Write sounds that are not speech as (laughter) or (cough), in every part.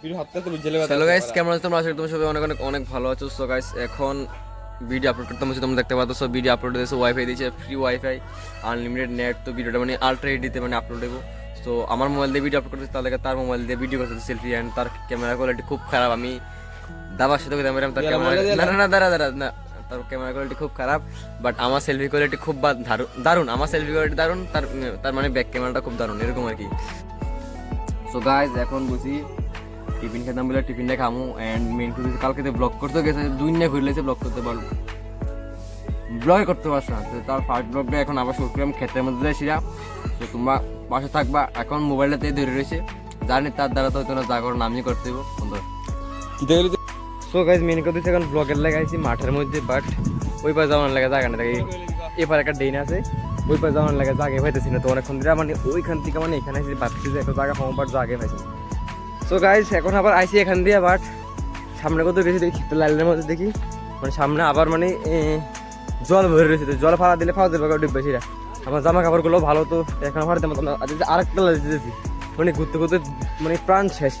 Hello guys কেমন আছো তোমরা? আশা করি তোমরা সবাই অনেক অনেক অনেক ভালো আছো। সো গাইস এখন ভিডিও আপলোড করতে হচ্ছে তোমরা দেখতে পাচ্ছ। ভিডিও আপলোড দিয়েছে ওয়াইফাই দিয়েছে ফ্রি ওয়াইফাই আনলিমিটেড নেট তো ভিডিওটা মানে আলট্রা এইচডিতে মানে আপলোড দেবো তো আমার মোবাইল দিয়ে ভিডিও আপলোড করতে তাহলে তার মোবাইল দিয়ে ভিডিও করতে সেলফি অ্যান্ড তার ক্যামেরা কোয়ালিটি খুব খারাপ। আমি দাবার সাথে কথা তার ক্যামেরা না না না দাঁড়া দাঁড়া না। তার ক্যামেরা কোয়ালিটি খুব খারাপ বাট আমার সেলফি কোয়ালিটি খুব দারুণ আমার সেলফি কোয়ালিটি দারুণ তার তার মানে ব্যাক ক্যামেরাটা খুব দারুণ এরকম আর কি। সো গাইজ এখন বুঝি টিফিন খেতাম বলে টিফিনটা খামু অ্যান্ড মেন টু কালকে তো ব্লগ করতে গেছে, দুই না ঘুরলেছে ব্লগ করতে পারব। ব্লগ করতে পারছ না, তো তার ফার্স্ট ব্লগটা এখন আবার শুরু করলাম, ক্ষেতের মধ্যে যাইছিলাম তো তোমরা পাশে থাকবা, এখন মোবাইলটাতে ধরে রয়েছে। জানি তার দ্বারা তো না যা করো নামই করতে বন্ধু সো গাইজ মেন কথা এখন ব্লগের লাগাইছি মাঠের মধ্যে বাট ওই পাশে যাওয়ার লাগে জায়গা না থাকে এবার একটা ডেন আছে, ওই পাশে যাওয়ার লাগে জাগে পাইতেছি না, তো অনেকক্ষণ ধরে মানে ওইখান থেকে মানে এখানে এসে ভাবছি যে একটা জায়গা হওয়ার পর জায়গা পাইছি সো গাইজ এখন আবার আইসি এখান দিয়ে বাট সামনে কত গেছি দেখি তো লাইনের মধ্যে দেখি। মানে সামনে আবার মানে জল ভরে রয়েছে জল ফাড়া দিলে ফাওয়া দেবে ডুব বেশিরা আমার জামা কাপড়গুলো ভালো তো, এখন ফাড়াতে মতো এই আরেকটা লাইন দিতেছি। মানে ঘুরতে ঘুরতে মানে প্রাণ শেষ।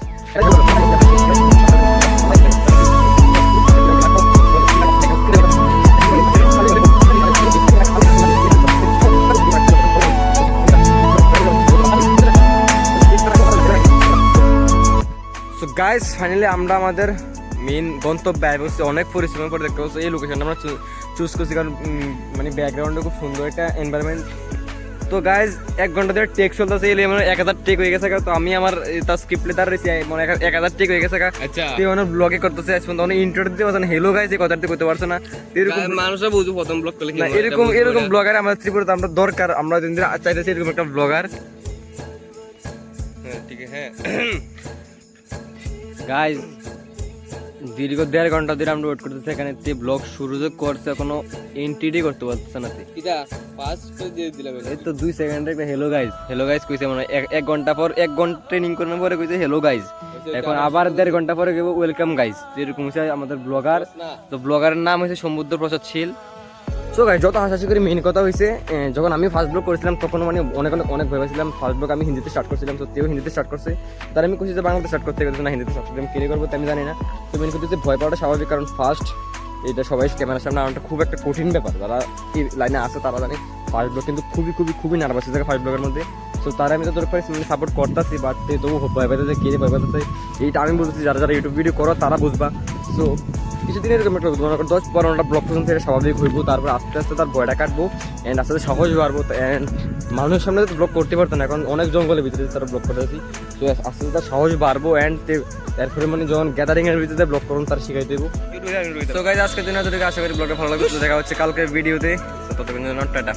গাইস ফাইনালি আমরা আমাদের মেন গন্তব্যে বসছি অনেক পরিশ্রম করে দেখতে পাচ্ছি এই লোকেশনটা আমরা চুজ করছি কারণ মানে ব্যাকগ্রাউন্ডে খুব সুন্দর একটা এনভায়রনমেন্ট তো গাইজ এক ঘণ্টা ধরে টেক চলতেছে এলে মানে এক হাজার টেক হয়ে গেছে তো আমি আমার তার স্ক্রিপ্টে তার মানে এক- হাজার টেক হয়ে গেছে আচ্ছা। তুই মানে ব্লগে করতেছে আজ পর্যন্ত অনেক ইন্টারভিউ দিতে পারছে না। হেলো গাইজ এই কথাটা করতে পারছে না। এরকম মানুষও বুঝু প্রথম ব্লগ করলে না এরকম এরকম ব্লগার আমাদের ত্রিপুরাতে আমরা দরকার। আমরা দিন দিন চাইতেছি এরকম একটা ব্লগার হ্যাঁ ঠিক আছে। হ্যাঁ (clears throat) গাইজ দীর্ঘ দেড় ঘণ্টা ধরে আমরা ওয়েট করতেছি। এখানে তে ব্লগ শুরু যে করছে এখনও এন্ট্রিটি করতে পারতেছে না এই তো দুই সেকেন্ডে একটা হেলো গাইজ হেলো গাইজ কইছে মানে এক- ঘণ্টা পর এক ঘণ্টা ট্রেনিং করার পরে কইছে হেলো গাইজ এখন আবার দেড় ঘণ্টা পরে কেবো ওয়েলকাম গাইজ যেরকম হচ্ছে আমাদের ব্লগার তো ব্লগারের নাম হচ্ছে সমুদ্র প্রসাদ শীল। সো গাইজ যত হাসাহাসি করি মেন কথা হয়েছে যখন আমি ফার্স্ট ব্লগ করেছিলাম, তখন মানে অনেক অনেক অনেক ভেবেছিলাম ফার্স্ট ব্লগ আমি হিন্দিতে স্টার্ট করছিলাম সত্যিও হিন্দিতে স্টার্ট করছে। তার আমি খুশি যে বাংলাতে স্টার্ট করতে গেছে না, হিন্দিতে স্টার্ট করতে আমি করব তো আমি জানি না। তো মেন কথা ভয় পাওয়াটা স্বাভাবিক, কারণ ফার্স্ট এটা সবাই ক্যামেরার সামনে আনাটা খুব একটা কঠিন ব্যাপার। যারা এই লাইনে আছে তারা জানে ফার্স্ট ব্লগ কিন্তু খুবই খুবই খুবই নার্ভাস হয়ে ফার্স্ট ব্লগের মধ্যে। তো তারা আমি তো তোর সাপোর্ট করতেছি বাট তবু ভয় পাইতেছে, কে ভয় পাইতেছে, এইটা আমি বলতেছি যারা যারা ইউটিউব ভিডিও করো, তারা বুঝবা। সো কিছুদিন এরকম একটা মনে করো দশ পনেরোটা ব্লক পর্যন্ত এটা স্বাভাবিক হইবো, তারপর আস্তে আস্তে তার ভয়টা কাটবো অ্যান্ড আস্তে আস্তে সহজ বাড়বো অ্যান্ড মানুষের সামনে তো ব্লগ করতে পারতো না, এখন অনেক জঙ্গলের ভিতরে তারা ব্লগ করতেছি তো আস্তে আস্তে তার সহজ বাড়বো অ্যান্ড এরপরে মানে যখন গ্যাদারিং এর ভিতরে ব্লক করুন, তার শিখাই দেবো। তো গাইজ আজকের দিনে আশা করি ব্লগটা ভালো লাগবে তো দেখা হচ্ছে কালকের ভিডিওতে ততক্ষণ জন্য টাটা।